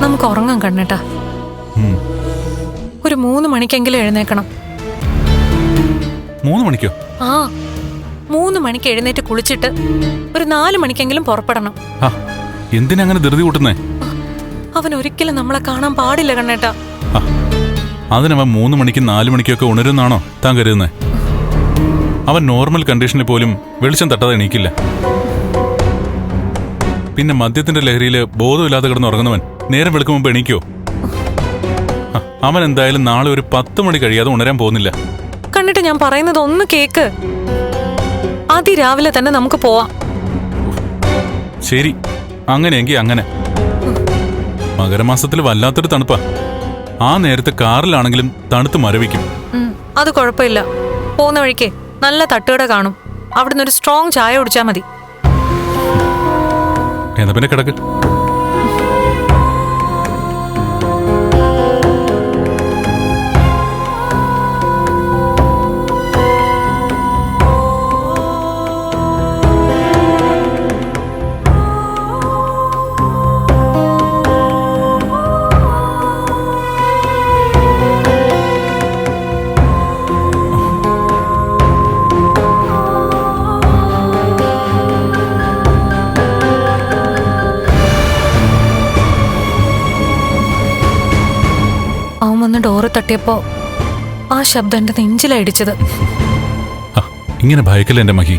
നമുക്ക് ഉറങ്ങാൻ കണ്ണേട്ടാ. ഒരു മൂന്ന് മണിക്കെങ്കിലും എഴുന്നേക്കണം. മൂന്ന് മണിക്കോ? ആ മൂന്ന് മണിക്ക് എഴുന്നേറ്റ് കുളിച്ചിട്ട് ഒരു നാല് മണിക്കെങ്കിലും പുറപ്പെടണം. എന്തിനങ്ങനെ ധൃതി കൂട്ടുന്നേ? അവൻ ഒരിക്കലും നമ്മളെ കാണാൻ പാടില്ല കണ്ണേട്ടാ. അതിനവൻ മൂന്ന് മണിക്കും നാല് മണിക്കൊക്കെ ഉണരുന്നാണോ താൻ കരുതുന്നേ? അവൻ നോർമൽ കണ്ടീഷനിൽ പോലും വെളിച്ചം തട്ടാതെ എണീക്കില്ല. പിന്നെ മദ്യത്തിന്റെ ലഹരിയിൽ ബോധമില്ലാതെ കിടന്ന് ഉറങ്ങുന്നവൻ നേരം വെളുക്കും മുമ്പ് എണീക്കോ. അവൻ എന്തായാലും നാളെ ഒരു പത്ത് മണി കഴിയാതെ ഉണരാൻ പോകുന്നില്ല. കണ്ടിട്ട് ഞാൻ പറയുന്നത് ഒന്ന് കേക്ക്. അതിരാവിലെ തന്നെ നമുക്ക് പോവാം. ശരി അങ്ങനെയെങ്കിൽ അങ്ങനെ. മകരമാസത്തിൽ വല്ലാത്തൊരു തണുപ്പാ. ആ നേരത്തെ കാറിലാണെങ്കിലും തണുത്ത് മരവിക്കും. അത് കുഴപ്പമില്ല. പോകുന്ന വഴിക്ക് നല്ല തട്ടുകട കാണും. അവിടുന്ന് ഒരു സ്ട്രോങ് ചായ കുടിച്ചാൽ മതി. എന്നാ പിന്നെ കിടക്ക്. ഡോറ് തട്ടിയപ്പോ ആ ശബ്ദം എന്റെ നെഞ്ചിലടിച്ചത് ഇങ്ങനെ ഭയക്കല്ല എന്റെ മഹി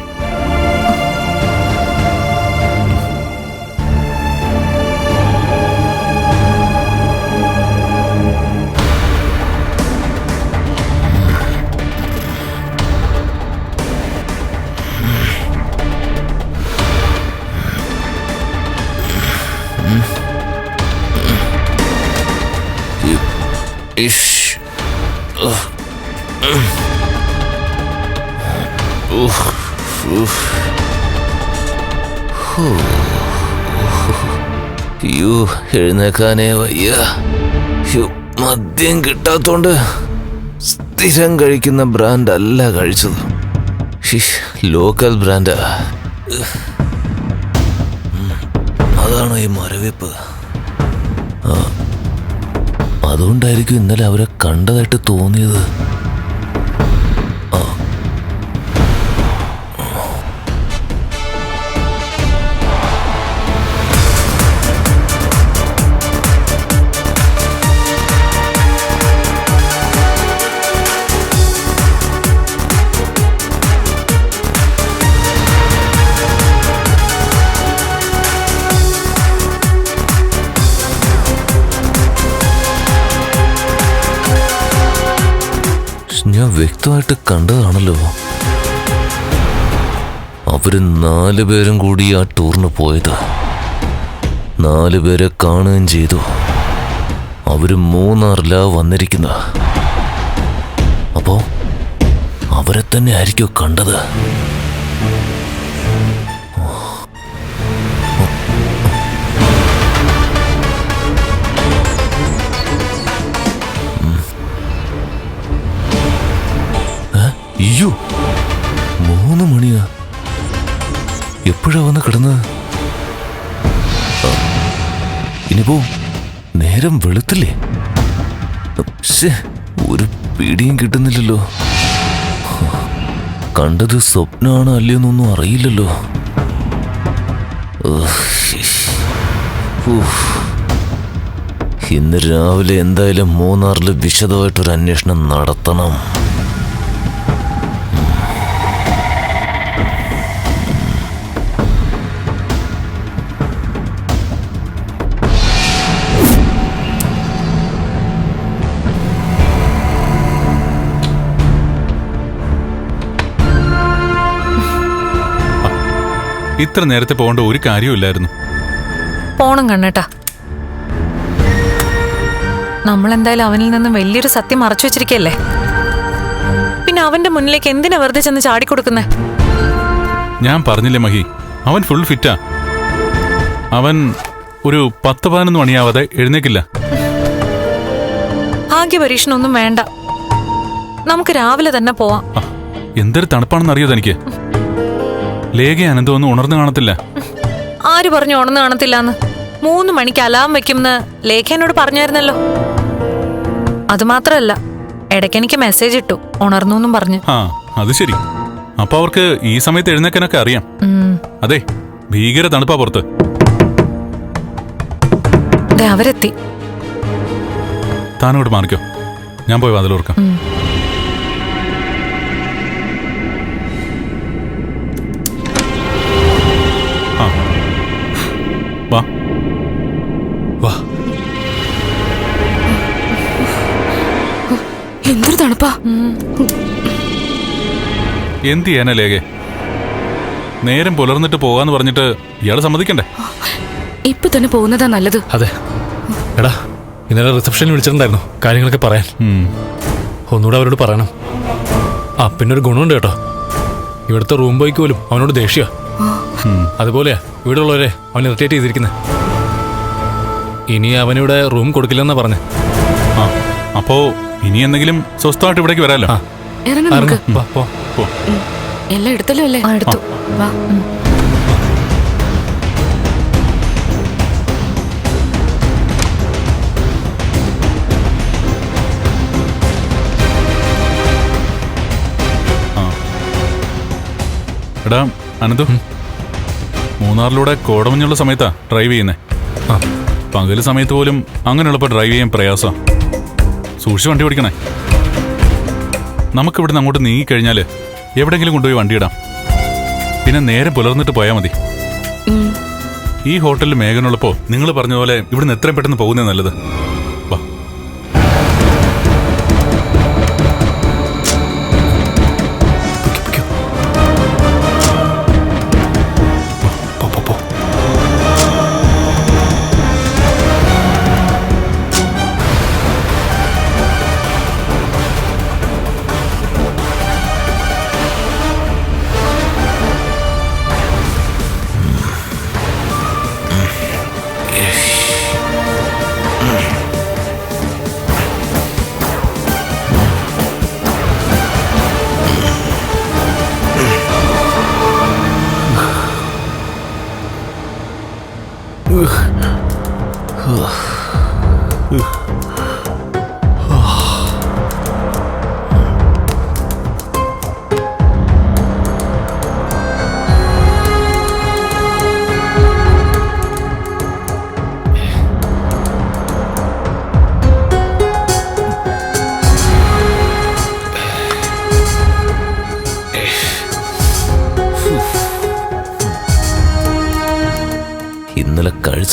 ഇഷ് യ്യോ, എഴുന്നേക്കാനേ വയ്യ. യ്യോ, മദ്യം കിട്ടാത്തോണ്ട് സ്ഥിരം കഴിക്കുന്ന ബ്രാൻഡ് അല്ല കഴിച്ചത് ലോക്കൽ ബ്രാൻഡാ. അതാണോ ഈ മരവിപ്പ്? അതുകൊണ്ടായിരിക്കും ഇന്നലെ അവരെ കണ്ടതായിട്ട് തോന്നിയത്. വ്യക്തമായിട്ട് കണ്ടതാണല്ലോ. അവർ നാല് പേരും കൂടി ആ ടൂറിന് പോയത്. നാല് പേരെ കാണുകയും ചെയ്തു. അവർ മൂന്നാറിലാ വന്നിരിക്കുന്ന അപ്പോ അവരെ തന്നെ ആയിരിക്കും കണ്ടത്? അയ്യോ മൂന്ന് മണിയാ. എപ്പോഴാ വന്ന് കിടന്ന്? ഇനിയിപ്പോ നേരം വെളുത്തില്ലേ? ഒരു പിടിയും കിട്ടുന്നില്ലല്ലോ. കണ്ടത് സ്വപ്നമാണ് അല്ലയോന്നൊന്നും അറിയില്ലല്ലോ. ഇന്ന് രാവിലെ എന്തായാലും മൂന്നാറിൽ വിശദമായിട്ടൊരു അന്വേഷണം നടത്തണം. ഇത്ര നേരത്തെ പോകേണ്ട ഒരു കാര്യമില്ലായിരുന്നു പോണം കണ്ണേട്ടാ. നമ്മൾ എന്തായാലും അവനിൽ നിന്നും വലിയൊരു സത്യം മറച്ചു വെച്ചിരിക്കല്ലേ? പിന്നെ അവന്റെ മുന്നിലേക്ക് എന്തിനാ വെറുതെ ചെന്ന് ചാടിക്കൊടുക്കുന്നേ? ഞാൻ പറഞ്ഞില്ലേ മഹി അവൻ ഫുൾ ഫിറ്റാ അവൻ ഒരു പത്ത് പതിനൊന്ന് മണിയാവാതെ എഴുന്നേക്കില്ല. ഭാഗ്യ പരീക്ഷണമൊന്നും വേണ്ട. നമുക്ക് രാവിലെ തന്നെ പോവാം. എന്തൊരു തണുപ്പാണെന്ന് അറിയോ തനിക്ക്? ലേഖ അനന്തമൊന്നും ഉണർന്നു കാണത്തില്ല. ആര് പറഞ്ഞു ഉണർന്നു കാണത്തില്ലാന്ന്? മൂന്ന് മണിക്ക് അലാം വെക്കുമെന്ന് ലേഖ എന്നോട് പറഞ്ഞായിരുന്നല്ലോ അതുമാത്രമല്ല ഇടയ്ക്ക് എനിക്ക് മെസ്സേജ് ഇട്ടു ഉണർന്നു എന്നും പറഞ്ഞു. ആ അത് ശരി. അപ്പൊ അവർക്ക് ഈ സമയത്ത് എഴുന്നേക്കാനൊക്കെ അറിയാം. അതെ ഭീകര തണുപ്പാ പുറത്ത്. അവരെത്തി. താനോട് മാറിക്കോ. ഞാൻ പോയി വാതിലോർക്കാം വാ. വാ. എന്തൊരു തണുപ്പാ. എന്ത് ചെയ്യാനാ ലേഖ? നേരം പുലർന്നിട്ട് പോകാന്ന് പറഞ്ഞിട്ട് ഇയാൾ സമ്മതിക്കണ്ടേ? ഇപ്പൊ തന്നെ പോകുന്നതാ നല്ലത്. അതെ. എടാ ഇന്നലെ റിസപ്ഷനിൽ വിളിച്ചിട്ടുണ്ടായിരുന്നു. കാര്യങ്ങളൊക്കെ പറയാൻ. ഒന്നുകൂടെ അവരോട് പറയണം. ആ പിന്നെ ഒരു ഗുണമുണ്ട് കേട്ടോ. ഇവിടുത്തെ റൂം ബോയ്ക്ക് പോലും അവനോട് ദേഷ്യ. അതുപോലെയാ ഇവിടെ ഉള്ളവരെ അവൻ ഇറിറ്റേറ്റ് ചെയ്തിരിക്കുന്നത് ഇനി അവനിവിടെ റൂം കൊടുക്കില്ലെന്നാ പറഞ്ഞ. ആ അപ്പോ ഇനി എന്തെങ്കിലും സ്വസ്ഥമായിട്ട് ഇവിടേക്ക് വരാലോ? ആ. ഇറങ്ങി വാ പോ. പോ. എല്ലാം എടുത്തല്ലോ അല്ലേ? ആ എടുത്തു. വാ. എടാ അനന്തു? മൂന്നാറിലൂടെ കോടമഞ്ഞുള്ള സമയത്താ ഡ്രൈവ് ചെയ്യുന്നേ. ആ. പകൽ സമയത്ത് പോലും അങ്ങനെ എളുപ്പം ഡ്രൈവ് ചെയ്യാൻ പ്രയാസം. സൂക്ഷിച്ച് വണ്ടി ഓടിക്കണേ. നമുക്ക് ഇവിടുന്ന് അങ്ങോട്ട് നീങ്ങിക്കഴിഞ്ഞാൽ എവിടെങ്കിലും കൊണ്ടുപോയി വണ്ടി ഇടാം. പിന്നെ നേരെ പുലർന്നിട്ട് പോയാൽ മതി. ഈ ഹോട്ടലിൽ മേഘനുള്ളപ്പോൾ നിങ്ങൾ പറഞ്ഞ പോലെ ഇവിടുന്ന് എത്രയും പെട്ടെന്ന് പോകുന്നേ നല്ലത്.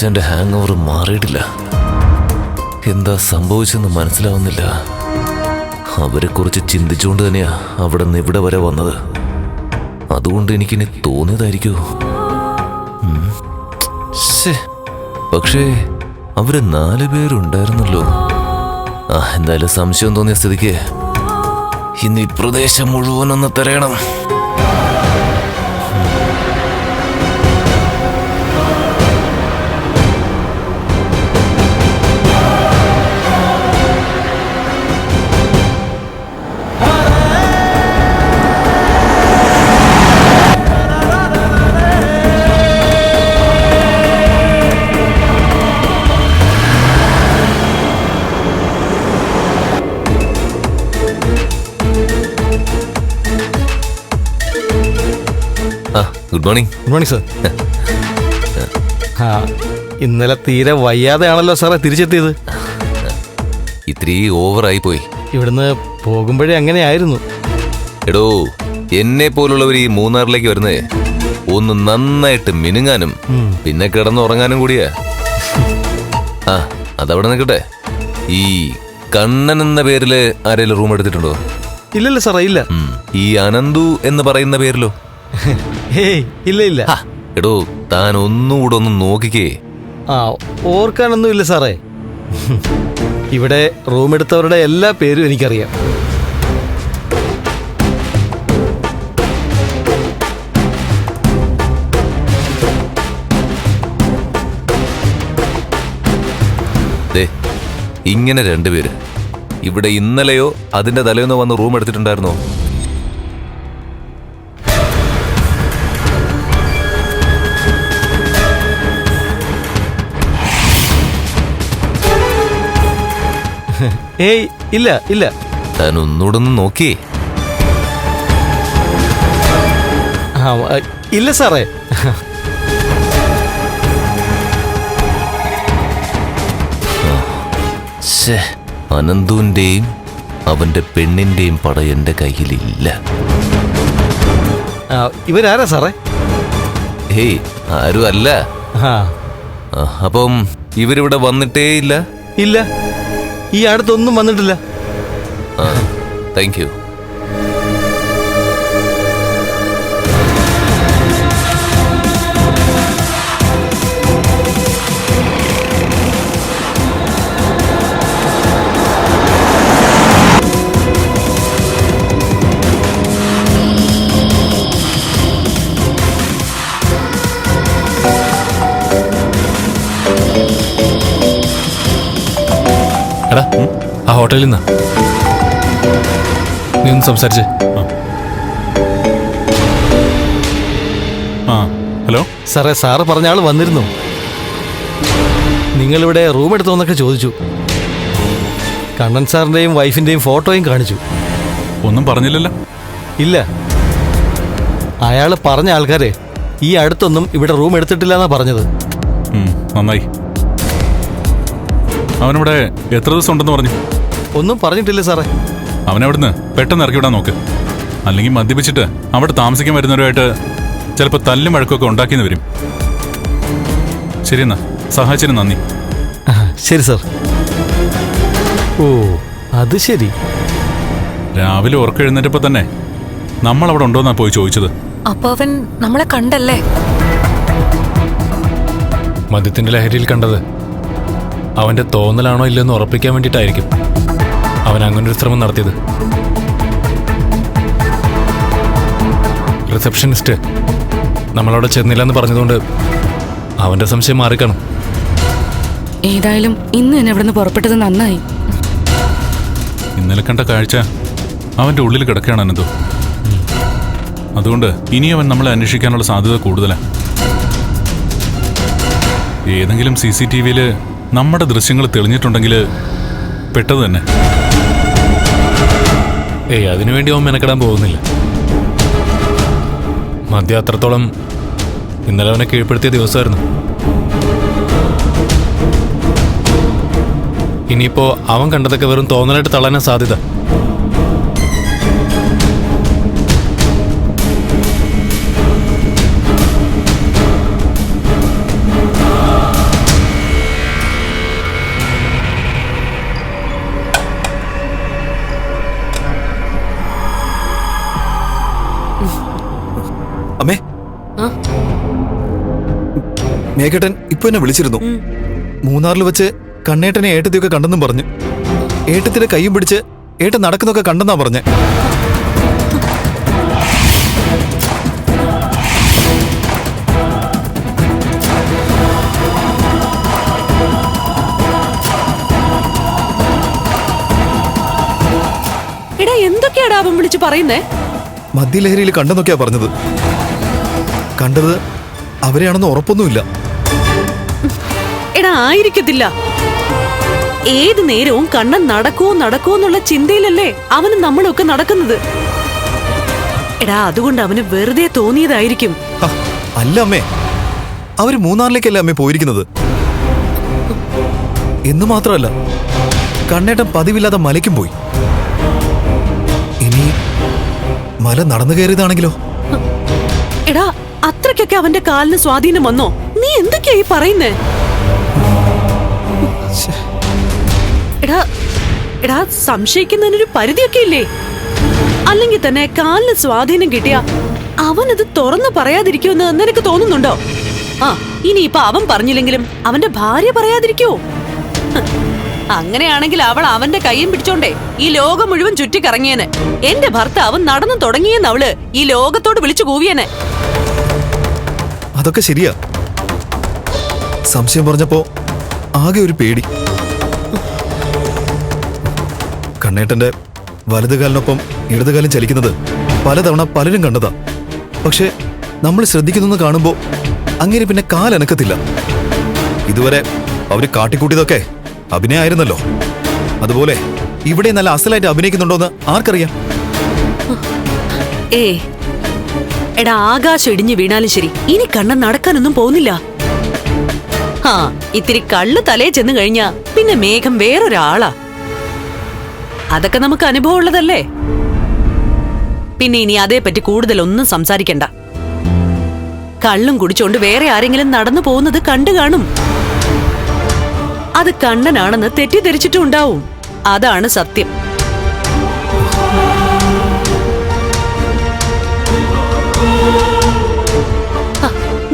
ഇന്നലെ എന്റെ ഹാങ് ഓവർ മാറിയിട്ടില്ല. എന്താ സംഭവിച്ചെന്ന് മനസ്സിലാവുന്നില്ല. അവരെ കുറിച്ച് ചിന്തിച്ചുകൊണ്ട് തന്നെയാ അവിടെ നിന്ന് ഇവിടെ വരെ വന്നത്. അതുകൊണ്ട് എനിക്കിനി തോന്നിയതായിരിക്കൂ. പക്ഷേ അവർ നാല് പേരുണ്ടായിരുന്നല്ലോ. ആ എന്തായാലും സംശയം തോന്നിയ സ്ഥിതിക്ക് ഇന്ന് ഈ പ്രദേശം മുഴുവൻ ഒന്ന് തിരയണം. Good morning good morning sir ആ ഇന്നലെ തീരെ വയ്യാതെയാണല്ലോ സാറേ തിരിച്ചെത്തിയത്. ഇത്തിരി ഓവറായി പോയി. ഇവിടുന്ന് പോകുമ്പോഴേ അങ്ങനെയായിരുന്നു. എടോ എന്നെ പോലുള്ളവർ ഈ മൂന്നാറിലേക്ക് വരുന്നത് ഒന്ന് നന്നായിട്ട് മിനുങ്ങാനും. പിന്നെ കിടന്നുറങ്ങാനും കൂടിയാ. ആ അതവിടെ നിൽക്കട്ടെ. ഈ കണ്ണൻ എന്ന പേരിൽ ആരെങ്കിലും റൂം എടുത്തിട്ടുണ്ടോ? ഇല്ലല്ലോ സാറേ ഇല്ല. ഈ അനന്തു എന്ന് പറയുന്ന പേരിലോ? ഏയ് ഇല്ല ഇല്ല. ഹാ, എടോ താൻ ഒന്നുകൂടെ ഒന്ന് നോക്കിക്കേ. ആ ഓർക്കാനൊന്നും ഇല്ല സാറേ. ഇവിടെ റൂം എടുത്തവരുടെ എല്ലാ പേരും എനിക്കറിയാം. ദേ ഇങ്ങനെ രണ്ടുപേര്. ഇവിടെ ഇന്നലെയോ അതിന്റെ തലേന്നോ വന്ന് റൂം എടുത്തിട്ടുണ്ടായിരുന്നോ ഏയ് ഇല്ല ഇല്ല. താൻ ഒന്നുകൂടെ ഒന്ന് നോക്കിയേ ആ, ഇല്ല സാറേ. ശ്ശേ, അനന്തുവിന്റെയും അവന്റെ പെണ്ണിന്റെയും പടം എന്റെ കയ്യിലില്ല. ആ, ഇവരാരാ സാറേ? ഹേയ് ആരും അല്ല ആ. ആ, അപ്പം ഇവരിവിടെ വന്നിട്ടേ ഇല്ല ഇല്ല. ഈ അടുത്തൊന്നും വന്നിട്ടില്ല. താങ്ക് യു ഹോട്ടലിൽ നിന്നാ. നീ ഒന്ന് സംസാരിച്ചേ. ആ. ഹലോ? സാറേ സാറ് പറഞ്ഞ ആൾ വന്നിരുന്നു. നിങ്ങളിവിടെ റൂം എടുത്തോന്നൊക്കെ ചോദിച്ചു. കണ്ണൻ സാറിന്റെയും വൈഫിന്റെയും ഫോട്ടോയും കാണിച്ചു. ഒന്നും പറഞ്ഞില്ലല്ലോ. ഇല്ല. അയാൾ പറഞ്ഞ ആൾക്കാരെ ഈ അടുത്തൊന്നും ഇവിടെ റൂം എടുത്തിട്ടില്ല എന്നാ പറഞ്ഞത് നന്നായി. അവനിവിടെ എത്ര ദിവസം ഉണ്ടെന്ന് പറഞ്ഞു? ഒന്നും പറഞ്ഞിട്ടില്ല സാറേ. അവനവിടുന്ന് പെട്ടെന്ന് ഇറക്കി വിടാൻ നോക്ക്. അല്ലെങ്കിൽ മദ്യപിച്ചിട്ട് അവിടെ താമസിക്കാൻ വരുന്നവരുമായിട്ട് ചിലപ്പോൾ തല്ലും വഴക്കൊക്കെ ഉണ്ടാക്കിയെന്ന് വരും. ശരിയെന്നാ സഹായിച്ചതിന് നന്ദി. ശരി സാർ. ഓ അത് ശരി. രാവിലെ ഉറക്കെഴുന്നേറ്റപ്പോ തന്നെ നമ്മൾ അവിടെ ഉണ്ടോന്നാ പോയി ചോദിച്ചത്. അപ്പൊ അവൻ നമ്മളെ കണ്ടല്ലേ? മദ്യത്തിന്റെ ലഹരിയിൽ കണ്ടത് അവന്റെ തോന്നലാണോ ഇല്ലെന്ന് ഉറപ്പിക്കാൻ വേണ്ടിയിട്ടായിരിക്കും അവൻ അങ്ങനൊരു ശ്രമം നടത്തിയത്. റിസപ്ഷനിസ്റ്റ് നമ്മളവിടെ ചെന്നില്ലെന്ന് പറഞ്ഞതുകൊണ്ട് അവന്റെ സംശയം മാറിക്കണം. ഏതായാലും ഇന്ന് എന്നെ നിന്ന് പുറപ്പെട്ടത് നന്നായി. ഇന്നലെ കണ്ട കാഴ്ച അവന്റെ ഉള്ളിൽ കിടക്കുകയാണ് അനന്തു. അതുകൊണ്ട് ഇനി അവൻ നമ്മളെ അന്വേഷിക്കാനുള്ള സാധ്യത കൂടുതലാണ് ഏതെങ്കിലും സി സി ടി വിയിൽ നമ്മുടെ ദൃശ്യങ്ങൾ തെളിഞ്ഞിട്ടുണ്ടെങ്കിൽ പെട്ടത് തന്നെ. ഏയ് അതിനുവേണ്ടി അവൻ മെനക്കെടാൻ പോകുന്നില്ല. മദ്യ അത്രത്തോളം ഇന്നലെ അവനെ കീഴ്പ്പെടുത്തിയ ദിവസമായിരുന്നു. ഇനിയിപ്പോ അവൻ കണ്ടതൊക്കെ വെറും തോന്നലായിട്ട് തള്ളാനാ സാധ്യത. അമ്മേ. മേഘട്ടൻ ഇപ്പൊ എന്നെ വിളിച്ചിരുന്നു. മൂന്നാറിൽ വെച്ച് കണ്ണേട്ടനെ ഏട്ടത്തിയൊക്കെ കണ്ടെന്നും പറഞ്ഞു. ഏട്ടത്തിന്റെ കൈയും പിടിച്ച് ഏട്ടൻ നടക്കുന്നൊക്കെ കണ്ടെന്നാ പറഞ്ഞേ. എടാ എന്തൊക്കെയാടാ അവൻ വിളിച്ചു പറയുന്നേ? മദ്യലഹരിയിൽ കണ്ടെന്നൊക്കെയാ പറഞ്ഞത്. കണ്ടത് അവരെയാണെന്ന് ഉറപ്പൊന്നുമില്ല. എടാ ആയിരിക്കത്തില്ല. ഏത് നേരവും കണ്ണൻ നടക്കുവോ നടക്കുവോ എന്നുള്ള ചിന്തയിലല്ലേ അവന് നമ്മളൊക്കെ നടക്കുന്നത്? എടാ അതുകൊണ്ട് അവന് വെറുതെ തോന്നിയതായിരിക്കും. അല്ല അമ്മേ. അവർ മൂന്നാറിലേക്കല്ലേ അമ്മേ പോയിരിക്കുന്നത്? എന്ന് മാത്രമല്ല കണ്ണേട്ടൻ പതിവില്ലാതെ മലയ്ക്കും പോയി. ഇനി മല നടന്നു കയറിയതാണെങ്കിലോ? അത്രയ്ക്കൊക്കെ അവന്റെ കാലിന് സ്വാധീനം വന്നോ? നീ എന്തൊക്കെയാ ഈ പറയുന്നേ? എടാ എടാ സംശയിക്കുന്നതിനൊരു പരിധിയൊക്കെ ഇല്ലേ അല്ലെങ്കിൽ തന്നെ കാലിന് സ്വാധീനം കിട്ടിയ അവനത് തുറന്നു പറയാതിരിക്കുമെന്ന് നിനക്ക് തോന്നുന്നുണ്ടോ? ആ ഇനിയിപ്പൊ അവൻ പറഞ്ഞില്ലെങ്കിലും അവന്റെ ഭാര്യ പറയാതിരിക്കോ അങ്ങനെയാണെങ്കിൽ അവൾ അവന്റെ കൈയും പിടിച്ചോണ്ടേ ഈ ലോകം മുഴുവൻ ചുറ്റിക്കറങ്ങിയേനെ. എന്റെ ഭർത്താവ് നടന്നു തുടങ്ങിയെന്ന് അവൾ ഈ ലോകത്തോട് വിളിച്ചു കൂവിയേനെ. അതൊക്കെ ശരിയാ. സംശയം പറഞ്ഞപ്പോ ആകെ ഒരു പേടി. കണ്ണേട്ടന്റെ വലതുകാലിനൊപ്പം ഇടതുകാലം ചലിക്കുന്നത് പലതവണ പലരും കണ്ടതാ. പക്ഷെ നമ്മൾ ശ്രദ്ധിക്കുന്നു കാണുമ്പോൾ അങ്ങനെ പിന്നെ കാലനക്കത്തില്ല ഇതുവരെ അവർ കാട്ടിക്കൂട്ടിയതൊക്കെ അഭിനയായിരുന്നല്ലോ അതുപോലെ ഇവിടെ നല്ല അസലായിട്ട് അഭിനയിക്കുന്നുണ്ടോന്ന് ആർക്കറിയാം? ഏ എടാ ആകാശം ഇടിഞ്ഞു വീണാലും ശരി. ഇനി കണ്ണൻ നടക്കാനൊന്നും പോകുന്നില്ല. ആ ഇത്തിരി കള്ളു തലേ ചെന്ന് കഴിഞ്ഞാ പിന്നെ മേഘം വേറൊരാളാ. അതൊക്കെ നമുക്ക് അനുഭവം ഉള്ളതല്ലേ പിന്നെ ഇനി അതേപ്പറ്റി കൂടുതലൊന്നും സംസാരിക്കണ്ട. കള്ളും കുടിച്ചോണ്ട് വേറെ ആരെങ്കിലും നടന്നു പോകുന്നത് കണ്ടു കാണും. അത് കണ്ണനാണെന്ന് തെറ്റിദ്ധരിച്ചിട്ടും ഉണ്ടാവും. അതാണ് സത്യം.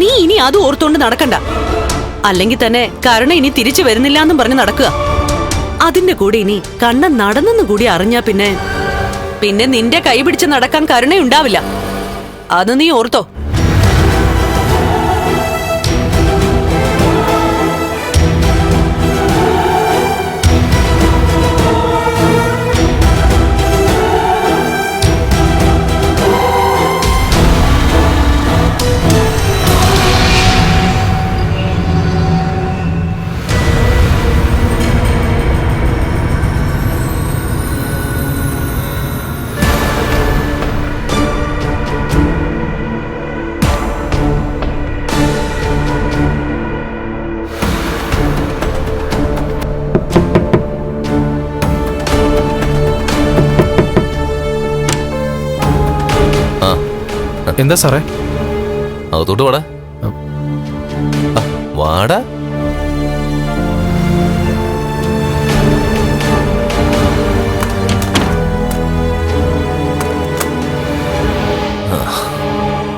നീ ഇനി അത് ഓർത്തോണ്ട് നടക്കണ്ട. അല്ലെങ്കിൽ തന്നെ കരുണ ഇനി തിരിച്ചു വരുന്നില്ല എന്നും പറഞ്ഞ് നടക്കുക. അതിന്റെ കൂടെ ഇനി കണ്ണൻ നടന്നെന്ന് കൂടി അറിഞ്ഞാ പിന്നെ പിന്നെ നിന്റെ കൈ പിടിച്ച് നടക്കാൻ കരുണയുണ്ടാവില്ല. അത് നീ ഓർത്തോ. എന്താ സാറേ? അകത്തോട്ട് വാടാ. വാടാ.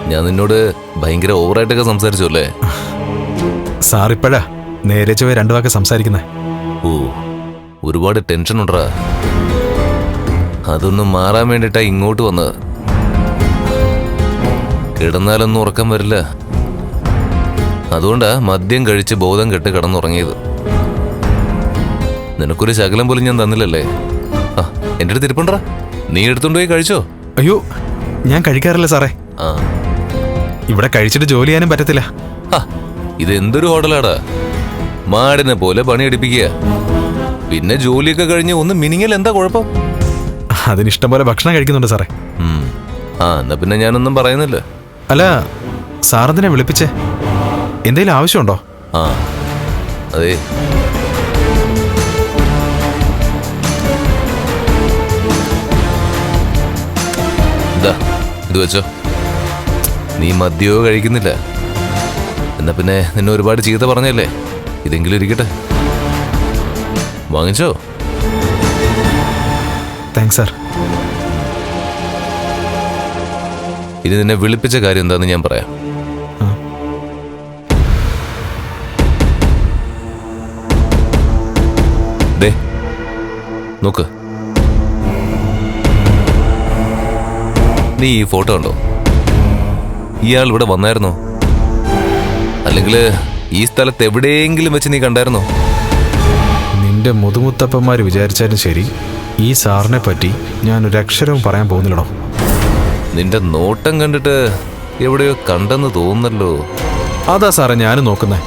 ഞാൻ നിന്നോട് ഭയങ്കര ഓവറായിട്ടൊക്കെ സംസാരിച്ചു അല്ലേ? സാർ ഇപ്പോഴാ നേരെ ചൊവ്വേ രണ്ടു വാക്ക് സംസാരിക്കുന്നേ. ഓ ഒരുപാട് ടെൻഷൻ ഉണ്ടാ അതൊന്നും മാറാൻ വേണ്ടിട്ടാ ഇങ്ങോട്ട് വന്നത്. കിടന്നാലൊന്നും ഉറക്കം വരില്ല. അതുകൊണ്ടാ മദ്യം കഴിച്ച് ബോധം കെട്ട് കിടന്നുറങ്ങിയത്. നിനക്കൊരു ശകലം പോലും ഞാൻ തന്നില്ലല്ലേ? ആ എന്റെ അടുത്ത് ഇരിപ്പുണ്ടറാ നീ എടുത്തുകൊണ്ട് പോയി കഴിച്ചോ? അയ്യോ ഞാൻ കഴിക്കാറില്ല സാറേ. ആ. ഇവിടെ കഴിച്ചിട്ട് ജോലി ചെയ്യാനും പറ്റത്തില്ല. ആ, ഇത് എന്തൊരു ഹോട്ടലാടാ. മാടിനെ പോലെ പണിയെടുപ്പിക്കുക. പിന്നെ ജോലിയൊക്കെ കഴിഞ്ഞ് ഒന്ന് മിനിങ്ങൽ എന്താ കുഴപ്പം? അതിന് ഇഷ്ടം പോലെ ഭക്ഷണം കഴിക്കുന്നുണ്ട് സാറേ. ഉം. ആ എന്നാ പിന്നെ ഞാനൊന്നും പറയുന്നില്ല. അല്ല സാറതിനെ വിളിപ്പിച്ചേ? എന്തെങ്കിലും ആവശ്യമുണ്ടോ? ആ അതെ. ഇതാ ഇത് വെച്ചോ? നീ മദ്യമോ കഴിക്കുന്നില്ല? എന്നാ പിന്നെ നിന്നെ ഒരുപാട് ചീത്ത പറഞ്ഞല്ലേ? ഇതെങ്കിലും ഇരിക്കട്ടെ. വാങ്ങിച്ചോ? താങ്ക്സ് സാർ ഇനി നിന്നെ വിളിപ്പിച്ച കാര്യം എന്താണെന്ന് ഞാൻ പറയാം. നോക്ക്. നീ ഈ ഫോട്ടോ ഉണ്ടോ ഇയാൾ ഇവിടെ വന്നായിരുന്നോ? അല്ലെങ്കിൽ ഈ സ്ഥലത്ത് എവിടെയെങ്കിലും വെച്ച് നീ കണ്ടായിരുന്നോ? നിന്റെ മുതുമുത്തപ്പന്മാർ വിചാരിച്ചാലും ശരി ഈ സാറിനെ പറ്റി ഞാൻ ഒരു അക്ഷരവും പറയാൻ പോകുന്നില്ലടോ. നിന്റെ നോട്ടം കണ്ടിട്ട് എവിടെയോ കണ്ടെന്ന് തോന്നുന്നല്ലോ. അതാ സാറേ ഞാനും നോക്കുന്നേ.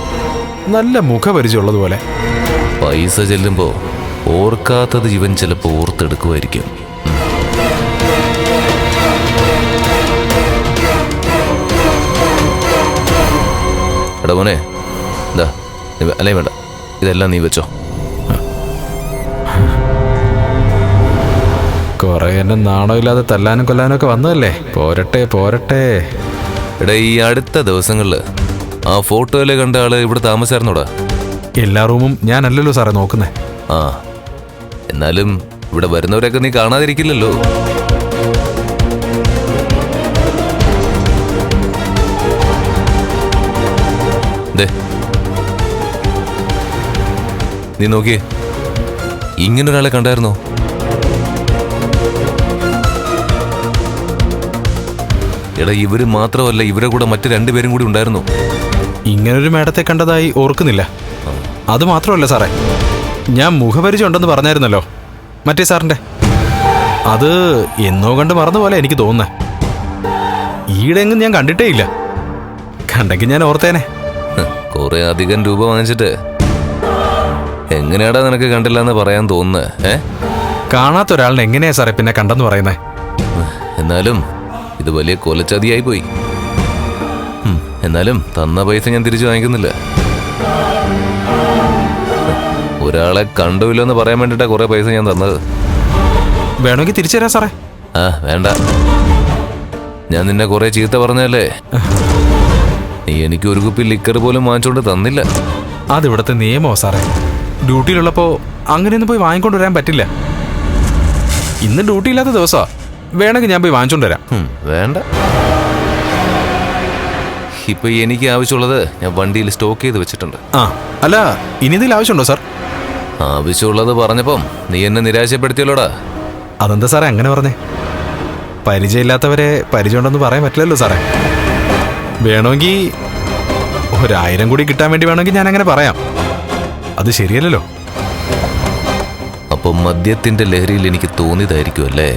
നല്ല മുഖപരിചയമുള്ളതുപോലെ. പൈസ ചെല്ലുമ്പോ ഓർക്കാത്തത് ഇവൻ ചിലപ്പോ ഓർത്തെടുക്കുമായിരിക്കും. എടാ മോനെ എന്താ അല്ലേ വേണ്ട ഇതെല്ലാം നീ വെച്ചോ. കുറെ എന്നെ നാണമില്ലാതെ തല്ലാനും കൊല്ലാനും ഒക്കെ വന്നതല്ലേ? പോരട്ടെ പോരട്ടെ. എടാ ഈ അടുത്ത ദിവസങ്ങളിൽ ആ ഫോട്ടോയിലെ കണ്ട ആൾ ഇവിടെ താമസിച്ചായിരുന്നോടാ? എല്ലാ റൂമും ഞാനല്ലല്ലോ സാറേ നോക്കുന്നേ. ആ. എന്നാലും ഇവിടെ വരുന്നവരൊക്കെ നീ കാണാതിരിക്കില്ലല്ലോ. ദേ. നീ നോക്കിയേ ഇങ്ങനൊരാളെ കണ്ടായിരുന്നോ? എടാ ഇവർ മാത്രമല്ല ഇവരെ കൂടെ മറ്റു രണ്ടുപേരും കൂടി ഉണ്ടായിരുന്നു. ഇങ്ങനൊരു മേഡത്തെ കണ്ടതായി ഓർക്കുന്നില്ല. അത് മാത്രമല്ല സാറേ ഞാൻ മുഖപരിചയം ഉണ്ടെന്ന് പറഞ്ഞായിരുന്നല്ലോ. മറ്റേ സാറിന്റെ അത് എന്നോ കണ്ട് മറന്ന പോലെ എനിക്ക് തോന്നുന്നേ. ഈടെങ്ങും ഞാൻ കണ്ടിട്ടേ ഇല്ല. കണ്ടെങ്കിൽ ഞാൻ ഓർത്തേനെ. കുറെ അധികം രൂപ വാങ്ങിച്ചിട്ട്. എങ്ങനെയാടാ നിനക്ക് കണ്ടില്ല എന്ന് പറയാൻ തോന്നുന്നത് ഏ? കാണാത്ത ഒരാളിനെ എങ്ങനെയാ സാറേ പിന്നെ കണ്ടെന്ന് പറയുന്നേ? എന്നാലും ഇത് വലിയ കൊലച്ചതിയായി പോയി. എന്നാലും തന്ന പൈസ ഞാൻ തിരിച്ചു വാങ്ങിക്കുന്നില്ല. ഒരാളെ കണ്ടുമില്ലോ എന്ന് പറയാൻ വേണ്ടിട്ടാ കുറെ പൈസ ഞാൻ തന്നത്. വേണമെങ്കിൽ തിരിച്ചു തരാം സാറേ. ആ വേണ്ട. ഞാൻ നിന്നെ കുറെ ചീത്ത പറഞ്ഞല്ലേ? നീ എനിക്ക് ഒരു കുപ്പി ലിക്കർ പോലും വാങ്ങിച്ചോണ്ട് തന്നില്ല. അതിവിടുത്തെ നിയമോ സാറേ? ഡ്യൂട്ടിയിലുള്ളപ്പോ അങ്ങനെയൊന്നും പോയി വാങ്ങിക്കൊണ്ട് വരാൻ പറ്റില്ല. ഇന്ന് ഡ്യൂട്ടി ഇല്ലാത്ത ദിവസമാ. വേണമെങ്കിൽ ഞാൻ പോയി വാങ്ങിച്ചോണ്ട് വരാം. ഉം, വേണ്ട. ഇപ്പൊ എനിക്ക് ആവശ്യമുള്ളത് ഞാൻ വണ്ടിയിൽ സ്റ്റോക്ക് ചെയ്ത് വെച്ചിട്ടുണ്ട്. ആ അല്ല ഇനി ഇതിൽ ആവശ്യമുണ്ടോ സാർ? ആവശ്യമുള്ളത് പറഞ്ഞപ്പം നീ എന്നെ നിരാശപ്പെടുത്തിയല്ലോടാ. അതെന്താ സാറേ അങ്ങനെ പറഞ്ഞേ? പരിചയമില്ലാത്തവരെ പരിചയമുണ്ടെന്ന് പറയാൻ പറ്റില്ലല്ലോ സാറേ. വേണമെങ്കിൽ ഒരായിരം കൂടി കിട്ടാൻ വേണ്ടി വേണമെങ്കിൽ ഞാൻ അങ്ങനെ പറയാം. അത് ശരിയല്ലല്ലോ. അപ്പം മദ്യത്തിന്റെ ലഹരിയിൽ എനിക്ക് തോന്നിയതായിരിക്കും അല്ലേ